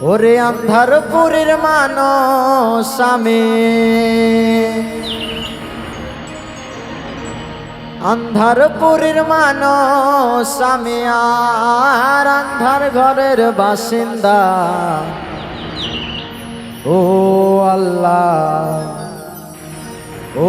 ওরে আন্ধারপুরের মানস আমি। আন্ধারপুরের মানস আমি আর আন্ধার ঘরের বাসিন্দা। ও আল্লাহ ও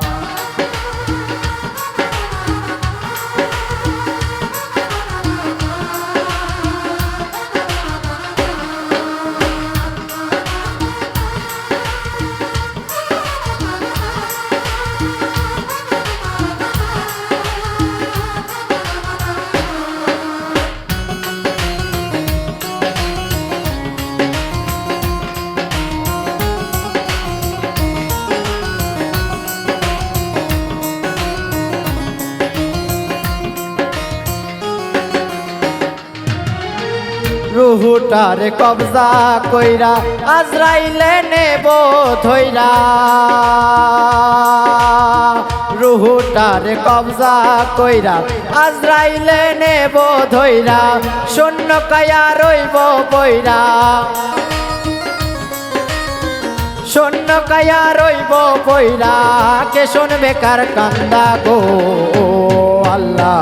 রুহুটারে কবজা কইরা, আজরাইলে নেব ধইরা। রুহুটারে কবজা কইরা, আজরাইলে নেব ধইরা, শূন্য কায়া রইব বইরা। শূন্য কায়া রইব বইরা, কে শুনবে কার কান্দা গো আল্লাহ।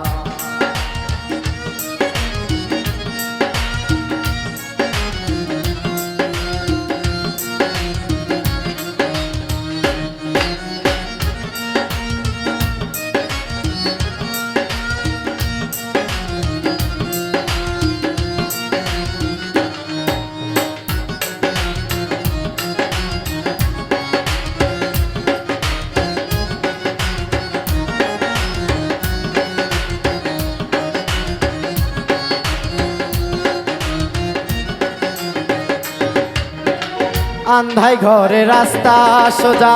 আন্ধাই ঘরে রাস্তা সোজা,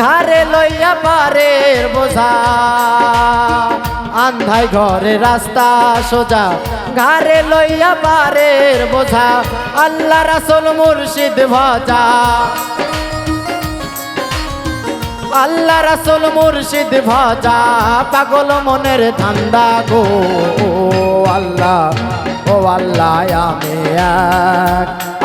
ঘাড়ে লইয়া পারের বোঝা। আন্ধাই ঘরে রাস্তা সোজা, ঘাড়ে লইয়া পারের বোঝা। আল্লাহ রাসুল মুর্শিদ ভজা। আল্লাহ রাসুল মুর্শিদ ভজা, পাগল মনের ধান্দা গো। আল্লাহ, ও আল্লাহ, আমি এক।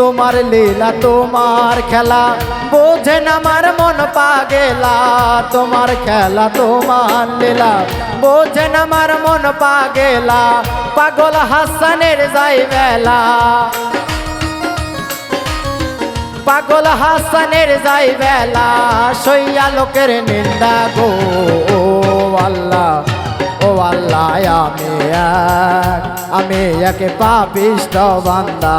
তোমার লীলা, তোমার খেলা বোঝেন আমার মন পাগেলা। তোমার খেলা, তোমার লীলা বোঝেন আমার মন পাগেলা। পাগল হাসানের যাই বেলা পাগল হাসানের যাই বেলা সইয়া লোকের নিন্দা গো। ও আল্লাহ ও আল্লাহ, আমি এক আমি এক পাপিষ্ট বান্দা।